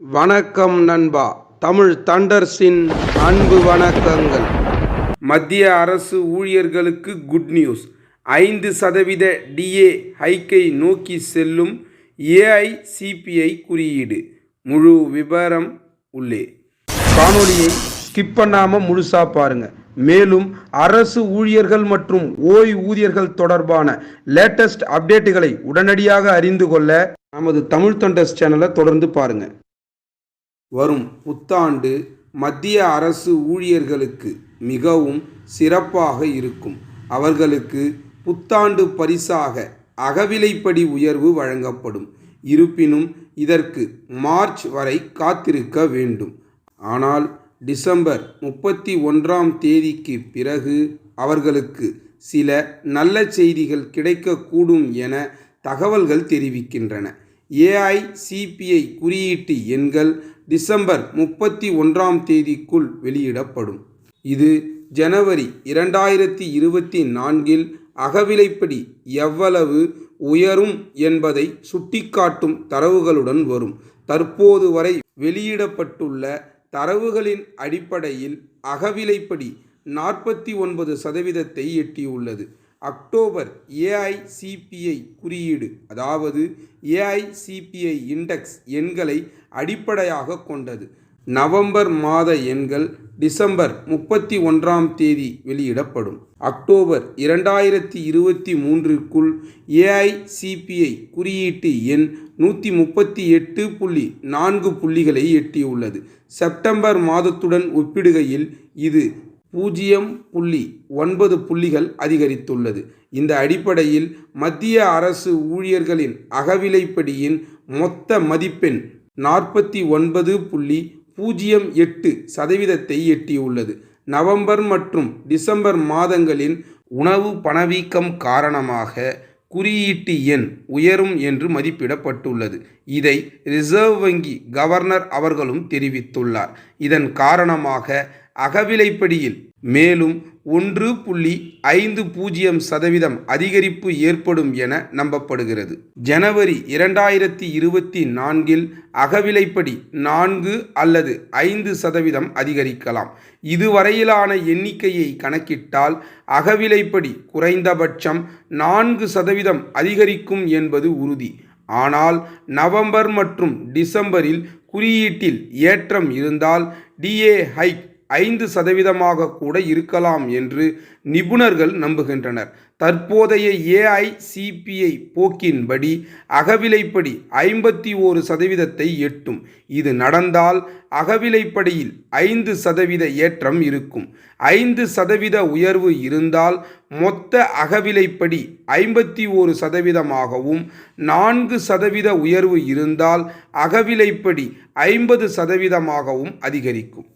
வணக்கம் நண்பா. தமிழ் தண்டர்ஸின் அன்பு வணக்கங்கள். மத்திய அரசு ஊழியர்களுக்கு குட் நியூஸ் ஐந்து சதவீத டிஏ ஹைக்கை நோக்கி செல்லும் ஏஐசிபிஐ குறியீடு. முழு விவரம் உள்ளே. காணொலியை ஸ்கிப் பண்ணாமல் முழுசா பாருங்க. மேலும் அரசு ஊழியர்கள் மற்றும் ஓய்வூதியர்கள் தொடர்பான லேட்டஸ்ட் அப்டேட்டுகளை உடனடியாக அறிந்து கொள்ள நமது தமிழ் தொண்டர்ஸ் சேனலை தொடர்ந்து பாருங்கள் வரும் புத்தாண்டு மத்திய அரசு ஊழியர்களுக்கு மிகவும் சிறப்பாக இருக்கும். அவர்களுக்கு புத்தாண்டு பரிசாக அகவிலைப்படி உயர்வு வழங்கப்படும். இருப்பினும் இதற்கு மார்ச் வரை காத்திருக்க வேண்டும். ஆனால் டிசம்பர் முப்பத்தி ஒன்றாம் தேதிக்கு பிறகு அவர்களுக்கு சில நல்ல செய்திகள் கிடைக்கக்கூடும் என தகவல்கள் தெரிவிக்கின்றன. ஏஐசிபிஐ குறியீட்டு எண்கள் டிசம்பர் முப்பத்தி ஒன்றாம் தேதிக்குள் வெளியிடப்படும். இது ஜனவரி இரண்டாயிரத்தி இருபத்தி நான்கில் அகவிலைப்படி எவ்வளவு உயரும் என்பதை சுட்டிக்காட்டும் தரவுகளுடன் வரும். தற்போது வரை வெளியிடப்பட்டுள்ள தரவுகளின் அடிப்படையில் அகவிலைப்படி நாற்பத்தி ஒன்பது சதவீதத்தை எட்டியுள்ளது. அக்டோபர் ஏஐசிபிஐ குறியீடு அதாவது ஏஐசிபிஐ இண்டெக்ஸ் எண்களை அடிப்படையாக கொண்டது. நவம்பர் மாத எண்கள் டிசம்பர் முப்பத்தி ஒன்றாம் தேதி வெளியிடப்படும். அக்டோபர் இரண்டாயிரத்தி இருபத்தி மூன்றிற்குள் ஏஐசிபிஐ குறியீட்டு எண் நூற்றி முப்பத்தி எட்டு புள்ளி நான்கு புள்ளிகளை எட்டியுள்ளது. செப்டம்பர் மாதத்துடன் ஒப்பிடுகையில் இது பூஜ்ஜியம் புள்ளி ஒன்பது புள்ளிகள் அதிகரித்துள்ளது. இந்த அடிப்படையில் மத்திய அரசு ஊழியர்களின் அகவிலைப்படியின் மொத்த மதிப்பெண் நாற்பத்தி ஒன்பது புள்ளி பூஜ்ஜியம் எட்டு சதவீதத்தை எட்டியுள்ளது. நவம்பர் மற்றும் டிசம்பர் மாதங்களின் உணவு பணவீக்கம் காரணமாக குறியீட்டு எண் உயரும் என்று மதிப்பிடப்பட்டுள்ளது. இதை ரிசர்வ் வங்கி கவர்னர் அவர்களும் தெரிவித்துள்ளார். இதன் காரணமாக அகவிலைப்படியில் மேலும் ஒன்று புள்ளி ஐந்து பூஜ்ஜியம் சதவீதம் அதிகரிப்பு ஏற்படும் என நம்பப்படுகிறது. ஜனவரி இரண்டாயிரத்தி இருபத்தி நான்கில் அகவிலைப்படி நான்கு அல்லது ஐந்து சதவீதம் அதிகரிக்கலாம். இதுவரையிலான எண்ணிக்கையை கணக்கிட்டால் அகவிலைப்படி குறைந்தபட்சம் நான்கு சதவீதம் அதிகரிக்கும் என்பது உறுதி. ஆனால் நவம்பர் மற்றும் டிசம்பரில் குறியீட்டில் ஏற்றம் இருந்தால் டிஏ ஹைக் ஐந்து சதவீதமாக கூட இருக்கலாம் என்று நிபுணர்கள் நம்புகின்றனர். தற்போதைய ஏஐசிபிஐ போக்கின்படி அகவிலைப்படி ஐம்பத்தி ஓரு சதவீதத்தை எட்டும். இது நடந்தால் அகவிலைப்படியில் ஐந்து சதவீத ஏற்றம் இருக்கும். ஐந்து சதவீத உயர்வு இருந்தால் மொத்த அகவிலைப்படி ஐம்பத்தி ஓரு சதவீதமாகவும் நான்கு சதவீத உயர்வு இருந்தால் அகவிலைப்படி ஐம்பது சதவீதமாகவும் அதிகரிக்கும்.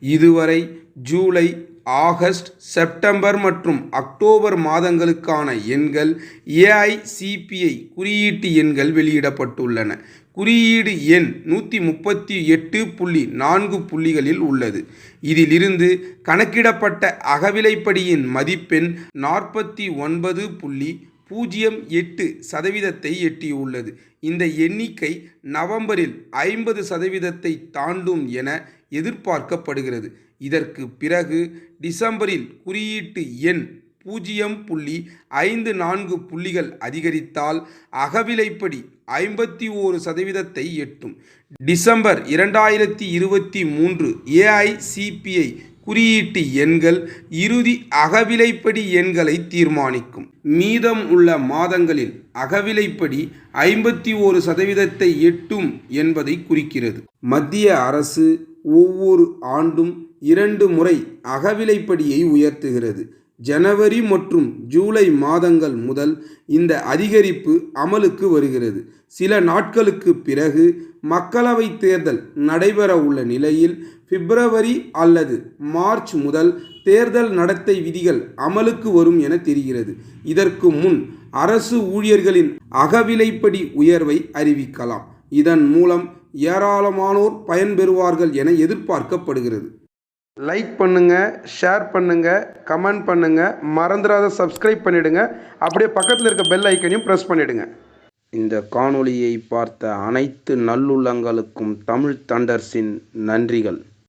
இதுவரை ஜூலை ஆகஸ்ட் செப்டம்பர் மற்றும் அக்டோபர் மாதங்களுக்கான எண்கள் ஏஐசிபிஐ குறியீட்டு எண்கள் வெளியிடப்பட்டுள்ளன. குறியீடு எண் நூற்றி முப்பத்தி எட்டு புள்ளி நான்கு புள்ளிகளில் உள்ளது. இதிலிருந்து கணக்கிடப்பட்ட அகவிலைப்படியின் மதிப்பெண் நாற்பத்தி ஒன்பது புள்ளி பூஜ்ஜியம் எட்டு சதவீதத்தை எட்டியுள்ளது. இந்த எண்ணிக்கை நவம்பரில் ஐம்பது சதவீதத்தை தாண்டும் என எதிர்பார்க்கப்படுகிறது. இதற்கு பிறகு டிசம்பரில் குறியீட்டு எண் பூஜ்ஜியம் புள்ளி ஐந்து நான்கு புள்ளிகள் அதிகரித்தால் அகவிலைப்படி ஐம்பத்தி ஓரு சதவீதத்தை எட்டும். டிசம்பர் இரண்டாயிரத்தி இருபத்தி மூன்று ஏஐசிபிஐ குறியீட்டு எண்கள் இறுதி அகவிலைப்படி எண்களை தீர்மானிக்கும். மீதம் உள்ள மாதங்களில் அகவிலைப்படி ஐம்பத்தி ஓரு சதவீதத்தை எட்டும் என்பதை குறிக்கிறது. மத்திய அரசு ஒவ்வொரு ஆண்டும் இரண்டு முறை அகவிலைப்படியை உயர்த்துகிறது. ஜனவரி மற்றும் ஜூலை மாதங்கள் முதல் இந்த அதிகரிப்பு அமலுக்கு வருகிறது. சில நாட்களுக்கு பிறகு மக்களவை தேர்தல் நடைபெற உள்ள நிலையில் பிப்ரவரி அல்லது மார்ச் முதல் தேர்தல் நடத்தை விதிகள் அமலுக்கு வரும் என தெரிகிறது. இதற்கு முன் அரசு ஊழியர்களின் அகவிலைப்படி உயர்வை அறிவிக்கலாம். இதன் மூலம் ஏராளமானோர் பயன்பெறுவார்கள் என எதிர்பார்க்கப்படுகிறது. லைக் பண்ணுங்க ஷேர் பண்ணுங்க கமெண்ட் பண்ணுங்க மறந்துடாத சப்ஸ்கிரைப் பண்ணிடுங்க. அப்படியே பக்கத்தில் இருக்க பெல் ஐக்கனையும் ப்ரெஸ் பண்ணிடுங்க. இந்த காணொளியை பார்த்த அனைத்து நல்லுள்ளங்களுக்கும் தமிழ் தண்டர்ஸின் நன்றிகள்.